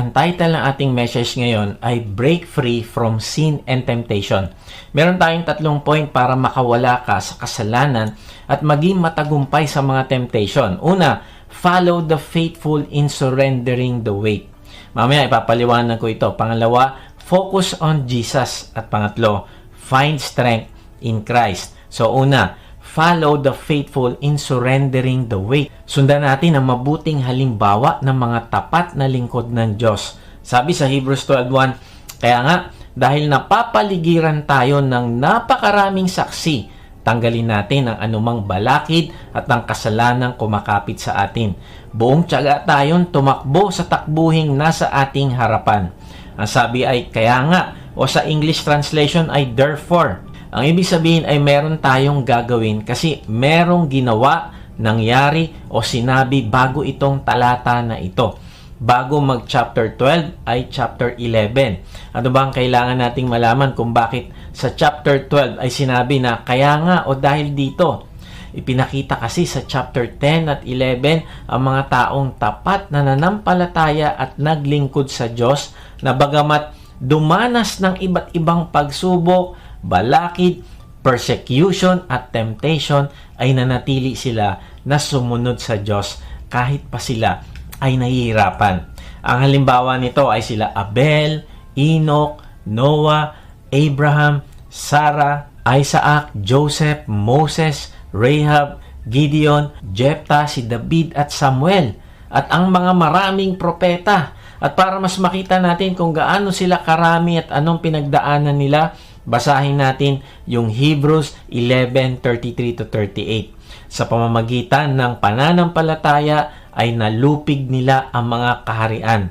Ang title ng ating message ngayon ay Break Free from Sin and Temptation. Meron tayong tatlong point para makawala ka sa kasalanan at maging matagumpay sa mga temptation. Una, follow the faithful in surrendering the weight. Mamaya ipapaliwanag ko ito. Pangalawa, focus on Jesus. At pangatlo, find strength in Christ. So una, follow the faithful in surrendering the weight. Sundan natin ang mabuting halimbawa ng mga tapat na lingkod ng Diyos. Sabi sa Hebrews 12.1, kaya nga, dahil napapaligiran tayo ng napakaraming saksi, tanggalin natin ang anumang balakid at ang kasalanang kumakapit sa atin. Buong tiyaga tayong tumakbo sa takbuhing nasa ating harapan. Ang sabi ay kaya nga o sa English translation ay therefore. Ang ibig sabihin ay meron tayong gagawin kasi merong ginawa, nangyari o sinabi bago itong talata na ito. Bago mag chapter 12 ay chapter 11. Ano ba ang kailangan nating malaman kung bakit sa chapter 12 ay sinabi na kaya nga o dahil dito? Ipinakita kasi sa chapter 10 at 11 ang mga taong tapat na nanampalataya at naglingkod sa Diyos na bagamat dumanas ng iba't ibang pagsubok, balakid, persecution at temptation ay nanatili sila na sumunod sa Diyos kahit pa sila ay nahihirapan. Ang halimbawa nito ay sila Abel, Enoch, Noah, Abraham, Sarah, Isaac, Joseph, Moses, Rahab, Gideon, Jephthah, si David at Samuel at ang mga maraming propeta. At para mas makita natin kung gaano sila karami at anong pinagdaanan nila, basahin natin yung Hebrews 11:33 to 38. Sa pamamagitan ng pananampalataya ay nalupig nila ang mga kaharian.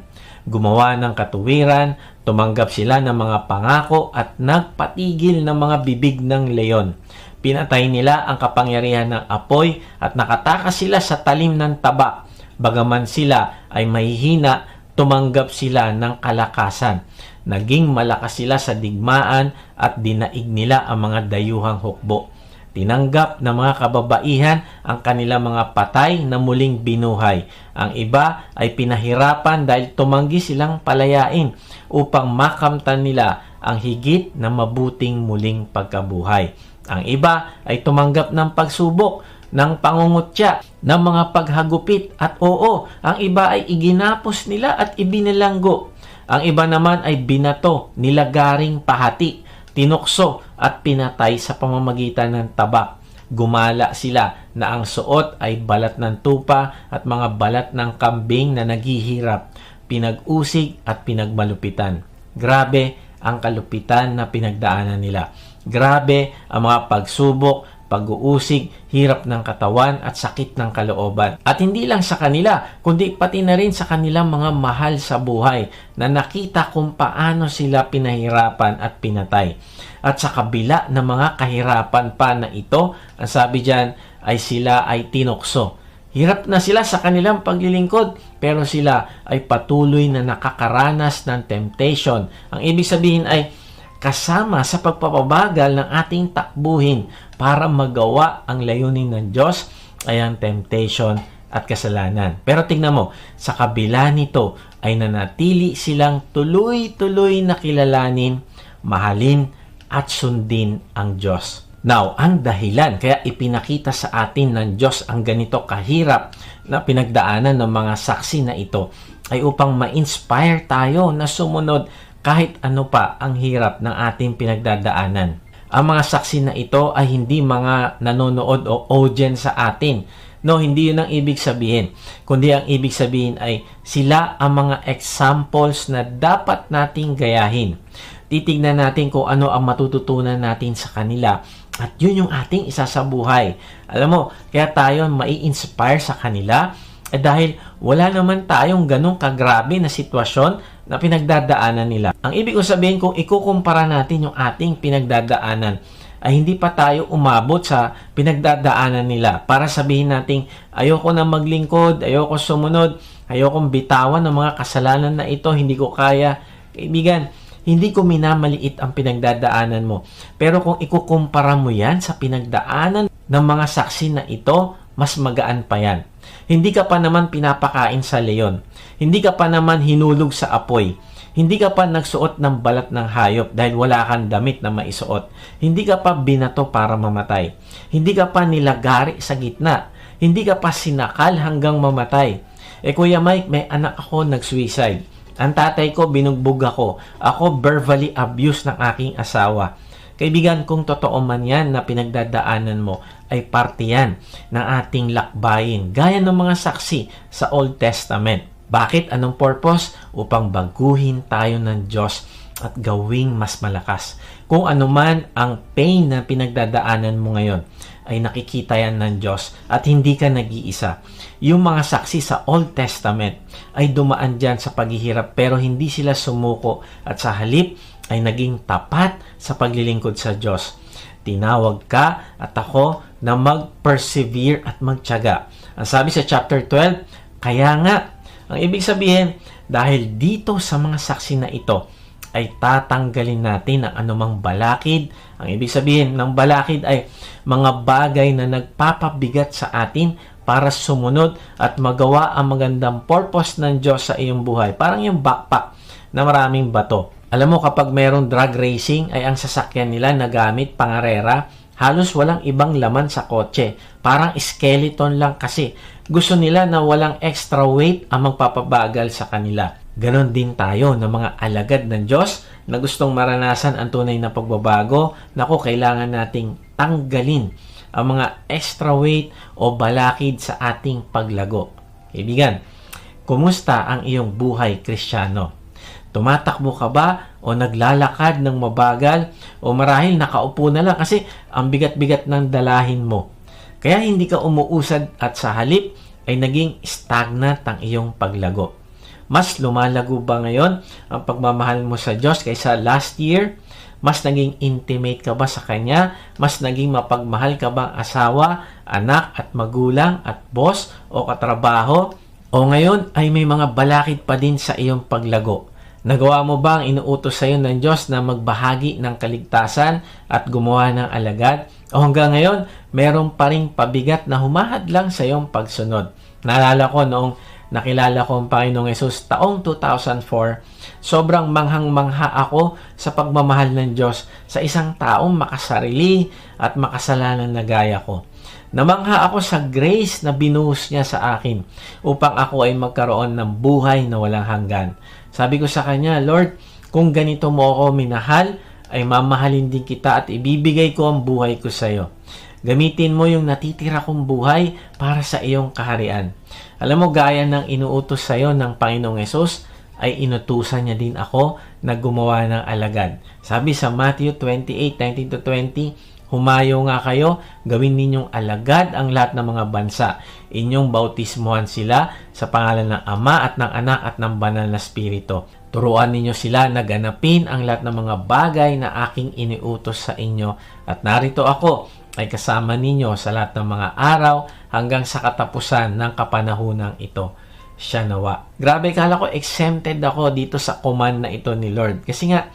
Gumawa ng katuwiran, tumanggap sila ng mga pangako at nagpatigil ng mga bibig ng leon. Pinatay nila ang kapangyarihan ng apoy at nakatakas sila sa talim ng tabak. Bagaman sila ay mahihina, tumanggap sila ng kalakasan. Naging malakas sila sa digmaan at dinaig nila ang mga dayuhang hukbo. Tinanggap ng mga kababaihan ang kanilang mga patay na muling binuhay. Ang iba ay pinahirapan dahil tumanggi silang palayain upang makamtan nila ang higit na mabuting muling pagkabuhay. Ang iba ay tumanggap ng pagsubok, ng pangungutya, ng mga paghagupit at oo, ang iba ay iginapos nila at ibinilanggo. Ang iba naman ay binato, nilagaring pahati, tinukso at pinatay sa pamamagitan ng tabak. Gumala sila na ang suot ay balat ng tupa at mga balat ng kambing na naghihirap, pinag-usig at pinagmalupitan. Grabe ang kalupitan na pinagdaanan nila. Grabe ang mga pagsubok, pag-uusig, hirap ng katawan at sakit ng kalooban. At hindi lang sa kanila, kundi pati na rin sa kanilang mga mahal sa buhay na nakita kung paano sila pinahirapan at pinatay. At sa kabila ng mga kahirapan pa na ito, ang sabi dyan ay sila ay tinukso. Hirap na sila sa kanilang paglilingkod, pero sila ay patuloy na nakakaranas ng temptation. Ang ibig sabihin ay kasama sa pagpapabagal ng ating takbuhin para magawa ang layunin ng Diyos ay ang temptation at kasalanan. Pero tingnan mo, sa kabila nito ay nanatili silang tuloy-tuloy na kilalanin, mahalin at sundin ang Diyos. Now, ang dahilan kaya ipinakita sa atin ng Diyos ang ganito kahirap na pinagdaanan ng mga saksi na ito ay upang ma-inspire tayo na sumunod kahit ano pa ang hirap ng ating pinagdadaanan. Ang mga saksi na ito ay hindi mga nanonood o audience sa atin. No, hindi yun ang ibig sabihin. Kundi ang ibig sabihin ay sila ang mga examples na dapat nating gayahin. Titignan natin kung ano ang matututunan natin sa kanila at yun yung ating isa sa buhay. Alam mo, kaya tayo mai-inspire sa kanila eh dahil wala naman tayong ganong kagrabe na sitwasyon na pinagdadaanan nila. Ang ibig ko sabihin kung ikukumpara natin yung ating pinagdadaanan ay hindi pa tayo umabot sa pinagdadaanan nila para sabihin natin ayoko na maglingkod, ayoko sumunod, ayoko bitawan ng mga kasalanan na ito, hindi ko kaya. Kaibigan, hindi ko minamaliit ang pinagdadaanan mo. Pero kung ikukumpara mo yan sa pinagdaanan ng mga saksi na ito, mas magaan pa yan. Hindi ka pa naman pinapakain sa leon. Hindi ka pa naman hinulog sa apoy. Hindi ka pa nagsuot ng balat ng hayop dahil wala kang damit na maisuot. Hindi ka pa binato para mamatay. Hindi ka pa nilagari sa gitna. Hindi ka pa sinakal hanggang mamatay. Eh Kuya Mike, may anak ako nag-suicide. Ang tatay ko binugbog ako. Ako verbally abused ng aking asawa. Kaibigan, kung totoo man yan na pinagdadaanan mo, ay parte yan ng ating lakbayin, gaya ng mga saksi sa Old Testament. Bakit? Anong purpose? Upang baguhin tayo ng Diyos at gawing mas malakas. Kung ano man ang pain na pinagdadaanan mo ngayon, ay nakikita yan ng Diyos at hindi ka nag-iisa. Yung mga saksi sa Old Testament ay dumaan dyan sa paghihirap pero hindi sila sumuko at sa halip ay naging tapat sa paglilingkod sa Diyos. Tinawag ka at ako na mag-persevere at magtyaga. Ang sabi sa chapter 12, kaya nga, ang ibig sabihin, dahil dito sa mga saksi na ito, ay tatanggalin natin ang anumang balakid. Ang ibig sabihin ng balakid ay mga bagay na nagpapabigat sa atin para sumunod at magawa ang magandang purpose ng Diyos sa iyong buhay. Parang yung backpack na maraming bato. Alam mo, kapag mayroong drag racing, ay ang sasakyan nila na gamit pangarera, halos walang ibang laman sa kotse. Parang skeleton lang kasi. Gusto nila na walang extra weight ang magpapabagal sa kanila. Ganon din tayo ng mga alagad ng Diyos na gustong maranasan ang tunay na pagbabago. Naku, kailangan nating tanggalin ang mga extra weight o balakid sa ating paglago. Kaibigan, kumusta ang iyong buhay kristyano? Tumatakbo ka ba o naglalakad ng mabagal o marahil nakaupo na lang kasi ang bigat-bigat ng dalahin mo. Kaya hindi ka umuusad at sa halip ay naging stagnant ang iyong paglago. Mas lumalago ba ngayon ang pagmamahal mo sa Diyos kaysa last year? Mas naging intimate ka ba sa Kanya? Mas naging mapagmahal ka ba asawa, anak at magulang at boss o katrabaho? O ngayon ay may mga balakid pa din sa iyong paglago? Nagawa mo ba ang inuutos sa iyo ng Diyos na magbahagi ng kaligtasan at gumawa ng alagad? O hanggang ngayon, meron pa rin pabigat na humahad lang sa iyong pagsunod. Naalala ko noong nakilala ko ang Panginoong Yesus taong 2004, sobrang manghang-mangha ako sa pagmamahal ng Diyos sa isang taong makasarili at makasalanan na gaya ko. Namangha ako sa grace na binuhos niya sa akin upang ako ay magkaroon ng buhay na walang hanggan. Sabi ko sa kanya, Lord, kung ganito mo ako minahal, ay mamahalin din kita at ibibigay ko ang buhay ko sa iyo. Gamitin mo yung natitira kong buhay para sa iyong kaharian. Alam mo, gaya ng inuutos sa iyo ng Panginoong Yesus, ay inutusan niya din ako na gumawa ng alagad. Sabi sa Matthew 28:19-20, Humayo nga kayo, gawin ninyong alagad ang lahat ng mga bansa. Inyong bautismuhan sila sa pangalan ng Ama at ng Anak at ng Banal na Espiritu. Turuan ninyo sila na ganapin ang lahat ng mga bagay na aking iniutos sa inyo. At narito ako ay kasama ninyo sa lahat ng mga araw hanggang sa katapusan ng kapanahunang ito. Siya nawa. Grabe, kala ko exempted ako dito sa command na ito ni Lord. Kasi nga,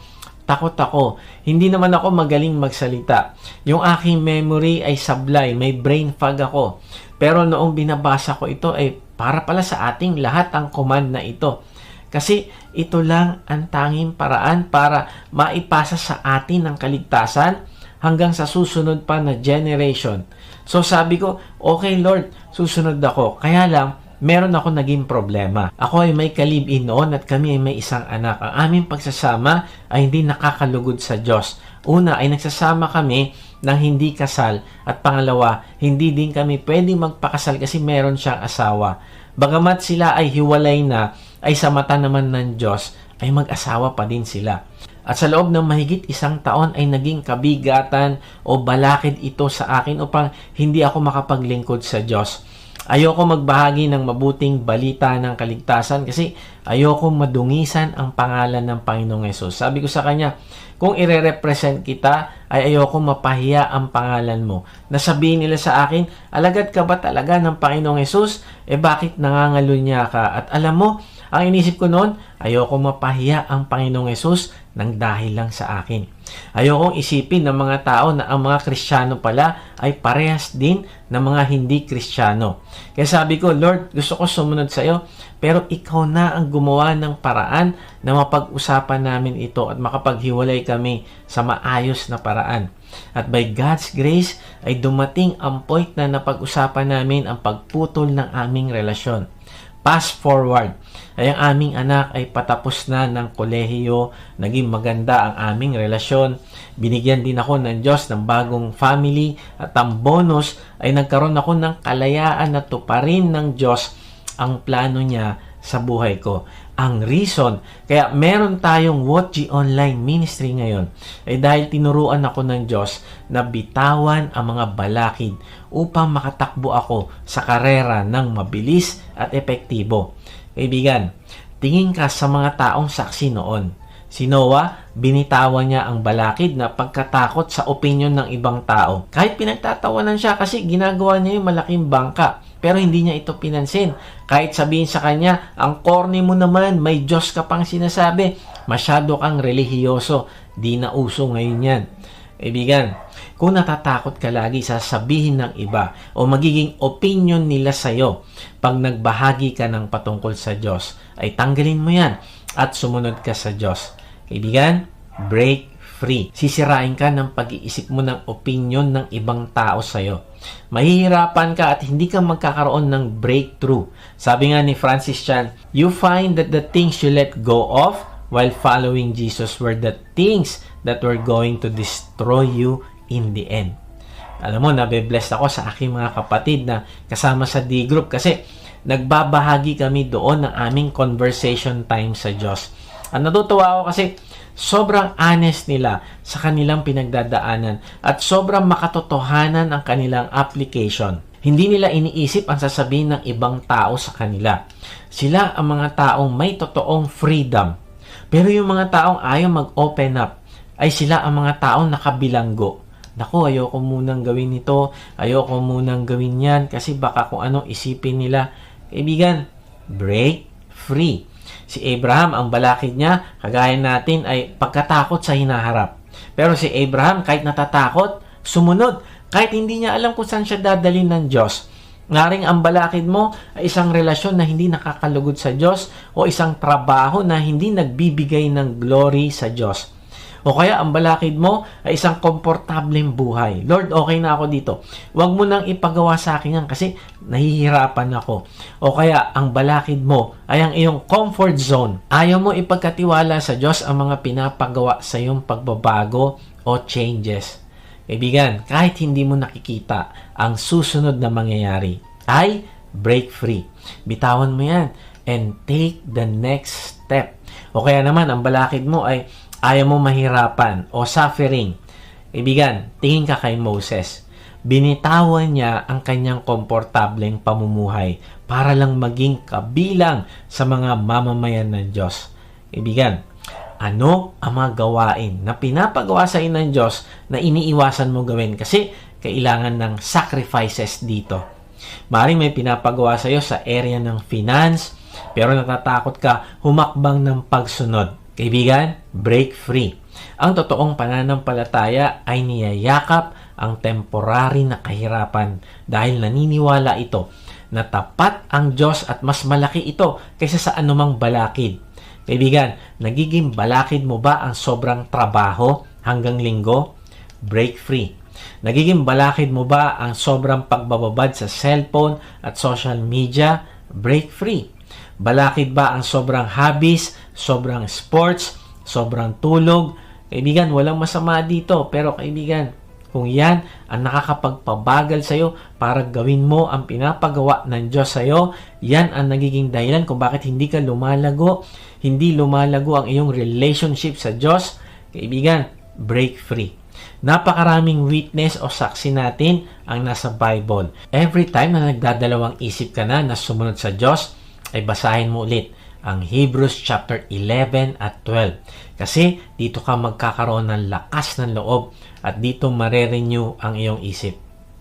takot ako. Hindi naman ako magaling magsalita. Yung aking memory ay sablay, may brain fog ako. Pero noong binabasa ko ito ay para pala sa ating lahat ang command na ito. Kasi ito lang ang tanging paraan para maipasa sa atin ang kaligtasan hanggang sa susunod pa na generation. So sabi ko, okay Lord, susunod ako. Kaya lang, meron ako naging problema. Ako ay may kalib-in noon at kami ay may isang anak. Ang aming pagsasama ay hindi nakakalugod sa Diyos. Una ay nagsasama kami ng hindi kasal at pangalawa, hindi din kami pwedeng magpakasal kasi meron siyang asawa. Bagamat sila ay hiwalay na, ay sa mata naman ng Diyos ay mag-asawa pa din sila. At sa loob ng mahigit isang taon ay naging kabigatan o balakid ito sa akin upang hindi ako makapaglingkod sa Diyos. Ayoko magbahagi ng mabuting balita ng kaligtasan kasi ayoko madungisan ang pangalan ng Panginoong Yesus. Sabi ko sa kanya, kung ire-represent kita, ay ayoko mapahiya ang pangalan mo. Nasabihin nila sa akin, alagad ka ba talaga ng Panginoong Yesus? Eh bakit nangangalo niya ka? At alam mo, Ang inisip ko noon, ayoko mapahiya ang Panginoong Yesus ng dahil lang sa akin. Ayokong isipin ng mga tao na ang mga Kristiyano pala ay parehas din ng mga hindi Kristiyano. Kaya sabi ko, Lord, gusto ko sumunod sa iyo, pero ikaw na ang gumawa ng paraan na mapag-usapan namin ito at makapaghiwalay kami sa maayos na paraan. At by God's grace ay dumating ang point na napag-usapan namin ang pagputol ng aming relasyon. Fast forward, ay ang aming anak ay patapos na ng kolehiyo, naging maganda ang aming relasyon, binigyan din ako ng Diyos ng bagong family at ang bonus ay nagkaroon ako ng kalayaan na tuparin ng Diyos ang plano niya sa buhay ko. Ang reason, kaya meron tayong Watch Online Ministry ngayon, ay dahil tinuruan ako ng Diyos na bitawan ang mga balakid upang makatakbo ako sa karera ng mabilis at epektibo. Kaibigan, tingin ka sa mga taong saksi noon. Si Noah, binitawan niya ang balakid na pagkatakot sa opinion ng ibang tao. Kahit pinagtatawanan siya kasi ginagawa niya yung malaking bangka. Pero hindi niya ito pinansin. Kahit sabihin sa kanya, ang corny mo naman, may Diyos ka pang sinasabi. Masyado kang relihiyoso. Di na uso ngayon yan. Ibigan, kung natatakot ka lagi sa sabihin ng iba o magiging opinion nila sa iyo pag nagbahagi ka ng patungkol sa Diyos, ay tanggalin mo yan at sumunod ka sa Diyos. Kaibigan, break free. Sisirain ka ng pag-iisip mo ng opinion ng ibang tao sa iyo. Mahihirapan ka at hindi ka magkakaroon ng breakthrough. Sabi nga ni Francis Chan, you find that the things you let go of while following Jesus were the things that were going to destroy you in the end. Alam mo, nabe-bless ako sa aking mga kapatid na kasama sa D-group kasi nagbabahagi kami doon ng aming conversation time sa Diyos. Ang natutuwa ako kasi sobrang honest nila sa kanilang pinagdadaanan at sobrang makatotohanan ang kanilang application. Hindi nila iniisip ang sasabihin ng ibang tao sa kanila. Sila ang mga taong may totoong freedom. Pero yung mga taong ayaw mag-open up ay sila ang mga taong nakabilanggo. Naku, ayoko munang gawin ito, ayoko munang gawin yan kasi baka kung anong isipin nila. Kaibigan, break free. Si Abraham, ang balakid niya, kagaya natin, ay pagkatakot sa hinaharap. Pero si Abraham, kahit natatakot, sumunod. Kahit hindi niya alam kung saan siya dadalhin ng Diyos. Ngaring ang balakid mo ay isang relasyon na hindi nakakalugod sa Diyos o isang trabaho na hindi nagbibigay ng glory sa Diyos. O kaya ang balakid mo ay isang komportableng buhay. Lord, okay na ako dito. Huwag mo nang ipagawa sa akin yan kasi nahihirapan ako. O kaya ang balakid mo ay ang iyong comfort zone. Ayaw mo ipagkatiwala sa Diyos ang mga pinapagawa sa iyong pagbabago o changes. Kaibigan, kahit hindi mo nakikita ang susunod na mangyayari, ay break free. Bitawan mo yan and take the next step. O kaya naman, ang balakid mo ay ayaw mo mahirapan o suffering. Ibigan, tingin ka kay Moses. Binitawan niya ang kanyang komportableng pamumuhay para lang maging kabilang sa mga mamamayan ng Diyos. Ibigan, ano ang mga gawain na pinapagawa sa ng Diyos na iniiwasan mo gawin kasi kailangan ng sacrifices dito. Maring may pinapagawa sa iyo sa area ng finance, pero natatakot ka humakbang ng pagsunod. Kaibigan, break free. Ang totoong pananampalataya ay niyayakap ang temporary na kahirapan dahil naniniwala ito na tapat ang Diyos at mas malaki ito kaysa sa anumang balakid. Kaibigan, nagiging balakid mo ba ang sobrang trabaho hanggang linggo? Break free. Nagiging balakid mo ba ang sobrang pagbababad sa cellphone at social media? Break free. Balakid ba ang sobrang hobbies, sobrang sports, sobrang tulog? Kaibigan, walang masama dito. Pero kaibigan, kung yan ang nakakapagpabagal sa iyo para gawin mo ang pinapagawa ng Diyos sa iyo, yan ang nagiging dahilan kung bakit hindi ka lumalago, hindi lumalago ang iyong relationship sa Diyos. Kaibigan, break free. Napakaraming witness o saksi natin ang nasa Bible. Every time na nagdadalawang isip ka na na sumunod sa Diyos, ay basahin mo ulit ang Hebrews chapter 11 at 12. Kasi dito ka magkakaroon ng lakas ng loob at dito mare-renew ang iyong isip.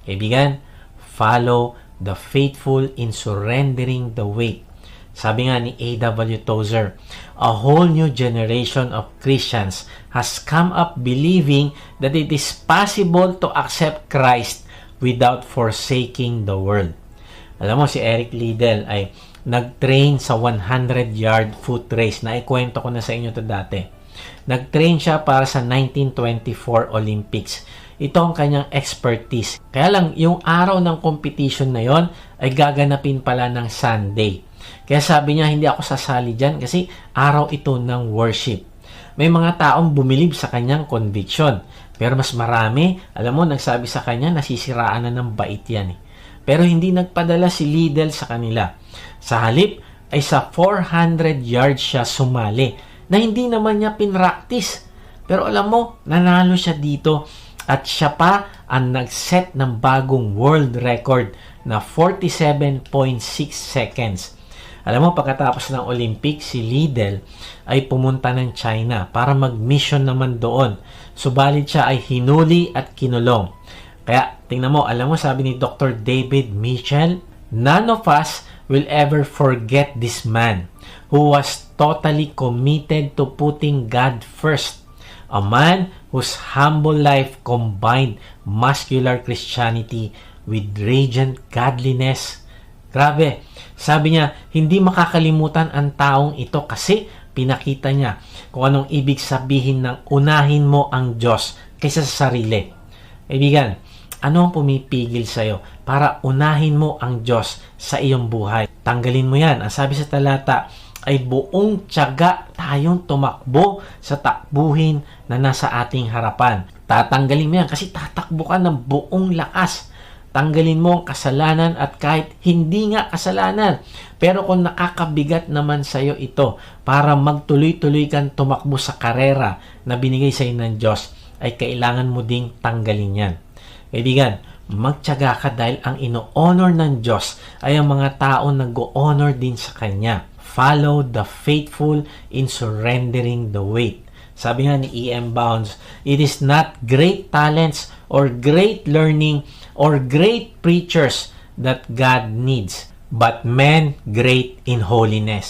Kaibigan, follow the faithful in surrendering the weight. Sabi nga ni A.W. Tozer, a whole new generation of Christians has come up believing that it is possible to accept Christ without forsaking the world. Alam mo, si Eric Liddell ay nag-train sa 100-yard foot race. Na ikwento ko na sa inyo to dati. Nag-train siya para sa 1924 Olympics. Ito ang kanyang expertise. Kaya lang, yung araw ng competition na yon ay gaganapin pala ng Sunday. Kaya sabi niya, hindi ako sasali dyan kasi araw ito ng worship. May mga taong bumilib sa kanyang conviction. Pero mas marami, alam mo, nagsabi sa kanya, nasisiraan na ng bait yan. Eh. Pero hindi nagpadala si Liddell sa kanila. Sa halip, ay sa 400 yards siya sumali na hindi naman niya pinractice. Pero alam mo, nanalo siya dito at siya pa ang nag-set ng bagong world record na 47.6 seconds. Alam mo, pagkatapos ng Olympic, si Liddell ay pumunta ng China para mag-mission naman doon. Subalit siya ay hinuli at kinulong. Kaya, tingnan mo, alam mo, sabi ni Dr. David Mitchell, none of us will ever forget this man who was totally committed to putting God first. A man whose humble life combined muscular Christianity with radiant godliness. Grabe. Sabi niya, hindi makakalimutan ang taong ito kasi pinakita niya kung anong ibig sabihin ng unahin mo ang Diyos kaysa sa sarili. Kaibigan, ano ang pumipigil sa'yo para unahin mo ang Diyos sa iyong buhay? Tanggalin mo yan. Ang sabi sa talata, ay buong tiyaga tayong tumakbo sa takbuhin na nasa ating harapan. Tatanggalin mo yan kasi tatakbo ka ng buong lakas. Tanggalin mo ang kasalanan at kahit hindi nga kasalanan. Pero kung nakakabigat naman sa iyo ito para magtuloy-tuloy kang tumakbo sa karera na binigay sa iyo ng Diyos, ay kailangan mo ding tanggalin yan. Kaibigan, magtyaga ka dahil ang ino-honor ng Diyos ay ang mga tao nag-honor din sa Kanya. Follow the faithful in surrendering the weight. Sabi nga ni E.M. Bounds, it is not great talents or great learning or great preachers that God needs, but men great in holiness.